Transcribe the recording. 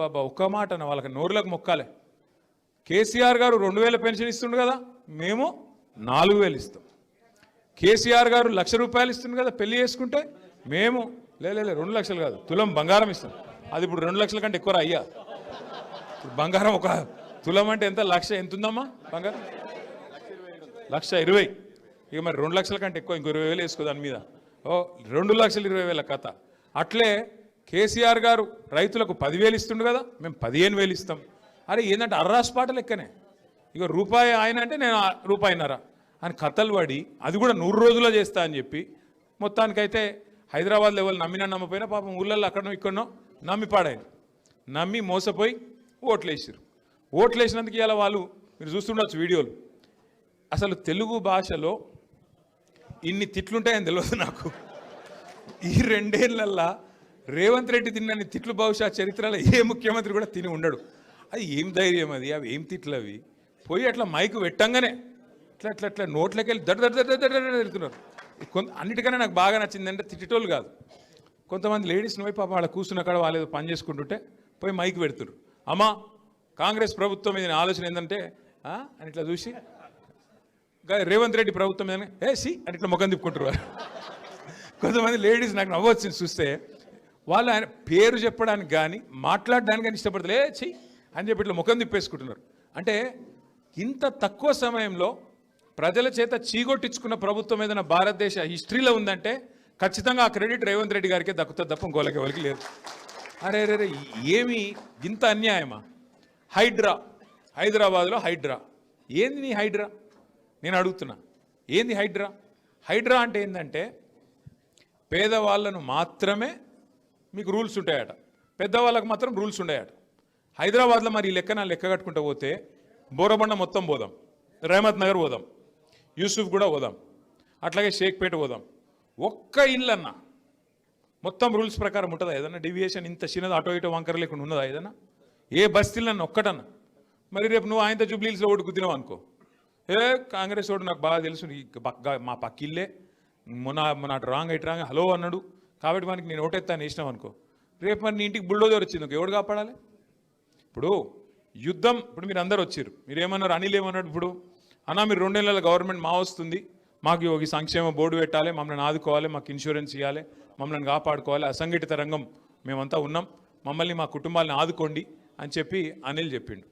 బాబా ఒక్క మాట అన్న వాళ్ళకి నోరులకు మొక్కాలే. కేసీఆర్ గారు రెండు వేల పెన్షన్ ఇస్తుండు కదా మేము నాలుగు వేలు ఇస్తాం. కేసీఆర్ గారు లక్ష రూపాయలు ఇస్తుంది కదా పెళ్ళి చేసుకుంటే మేము లే లే, రెండు లక్షలు కాదు తులం బంగారం ఇస్తాం. అది ఇప్పుడు రెండు లక్షల కంటే ఎక్కువ అయ్యా. బంగారం ఒక తులం అంటే ఎంత లక్ష ఎంత ఉందమ్మా బంగారం? లక్ష ఇరవై. ఇక మరి రెండు లక్షల కంటే ఎక్కువ ఇంకో ఇరవై వేలు వేసుకో దాని మీద. ఓ రెండు లక్షల ఇరవై వేల కథ. అట్లే కేసీఆర్ గారు రైతులకు పదివేలు ఇస్తుండు కదా మేము పదిహేను వేలు ఇస్తాం. అరే ఏంటంటే అర్రాస్ పాట లెక్కనే. ఇక రూపాయి ఆయన అంటే నేను ఆ రూపాయిన్నర అని కథలు పడి అది కూడా నూరు రోజుల్లో చేస్తా అని చెప్పి మొత్తానికైతే హైదరాబాద్ లెవెల్ నమ్మినా నమ్మపోయినా పాపం ఊళ్ళల్లో అక్కడనో ఇక్కడనో నమ్మి పాడాయి నమ్మి మోసపోయి ఓట్లు వేసారు ఓట్లు వేసినందుకు ఇలా వాళ్ళు మీరు చూస్తుండొచ్చు వీడియోలు. అసలు తెలుగు భాషలో ఇన్ని తిట్లుంటాయని తెలియదు నాకు. ఈ రెండేళ్ళల్లా రేవంత్ రెడ్డి తిన్నని తిట్లు బహుశా చరిత్రలో ఏ ముఖ్యమంత్రి కూడా తిని ఉండడు. అది ఏం ధైర్యం అది? అవి ఏం తిట్లు అవి? పోయి అట్లా మైకు పెట్టంగానే ఇట్లా అట్లా అట్లా నోట్లోకి వెళ్ళి దడ దడ దడ దడ తిడుతున్నారు కొంత అన్నిటికన్నా నాకు బాగా నచ్చింది అంటే తిట్టేటోళ్ళు కాదు. కొంతమంది లేడీస్ని పోయి పాప వాళ్ళ కూర్చున్న కాడ వాళ్ళు ఏదో పని చేసుకుంటుంటే పోయి మైక్ పెడుతురు. అమ్మా కాంగ్రెస్ ప్రభుత్వం మీద ఆలోచన ఏంటంటే అని ఇట్లా చూసి రేవంత్ రెడ్డి ప్రభుత్వం మీద ఏ సి అని ఇట్లా ముఖం తిప్పుకుంటారు కొంతమంది లేడీస్ నాకు నవ్వొచ్చింది చూస్తే వాళ్ళు ఆయన పేరు చెప్పడానికి కానీ మాట్లాడడానికి కానీ ఇష్టపడతలే చెయ్యి అని చెప్పి ఇట్లా ముఖం తిప్పేసుకుంటున్నారు. అంటే ఇంత తక్కువ సమయంలో ప్రజల చేత చీగొట్టించుకున్న ప్రభుత్వం ఏదైనా భారతదేశ హిస్టరీలో ఉందంటే ఖచ్చితంగా ఆ క్రెడిట్ రేవంత్ రెడ్డి గారికే దక్కుతుంది తప్ప ఇంకోలకి ఎవరికి లేదు. అరే రే ఏమి ఇంత అన్యాయమా? హైడ్రా హైదరాబాద్లో హైడ్రా. ఏంది నీ హైడ్రా? నేను అడుగుతున్నా. ఏంది హైడ్రా? హైడ్రా అంటే ఏంటంటే పేదవాళ్ళను మాత్రమే మీకు రూల్స్ ఉంటాయట. పెద్దవాళ్ళకు మాత్రం రూల్స్ ఉన్నాయట హైదరాబాద్లో మరి ఈ లెక్కన లెక్క కట్టుకుంటూ పోతే బోరబండ మొత్తం పోదాం. రహమత్ నగర్ పోదాం. యూసుఫ్ కూడా పోదాం. అట్లాగే షేక్పేట పోదాం. ఒక్క ఇల్లన్న మొత్తం రూల్స్ ప్రకారం ఉంటుందా ఏదన్నా? డివియేషన్ ఇంత చిన్నది అటో ఇటో వంకర లేకుండా ఉన్నదా ఏదన్నా? ఏ బస్తీలన్న ఒక్కటన్నా. మరి రేపు నువ్వు ఆయనతో జూబ్లీస్లో ఓటు కుదినావు అనుకో. ఏ కాంగ్రెస్ ఓటు నాకు బాగా తెలుసు. పక్క- మా పక్కిల్లే మొన్న మొన్న అటు రాంగ్ ఇటు రాంగ్. హలో అన్నాడు. కాబట్టి మనకి నేను ఓటెత్తాను వేసినాం అనుకో. రేపు మరి నీ ఇంటికి బుల్డోజర్ వచ్చింది అనుకో, ఎవడు కాపాడాలి? ఇప్పుడు యుద్ధం ఇప్పుడు మీరు అందరు వచ్చారు. మీరు ఏమన్నారు అనిల్ ఏమన్నాడు ఇప్పుడు? అన్నా మీరు రెండు నెలల గవర్నమెంట్ మా వస్తుంది. మాకు ఒక సంక్షేమ బోర్డు పెట్టాలి మమ్మల్ని ఆదుకోవాలి మాకు ఇన్సూరెన్స్ ఇవ్వాలి మమ్మల్ని కాపాడుకోవాలి. అసంఘటిత రంగం మేమంతా ఉన్నాం. మమ్మల్ని మా కుటుంబాలను ఆదుకోండి అని చెప్పి అనిల్ చెప్పిండు.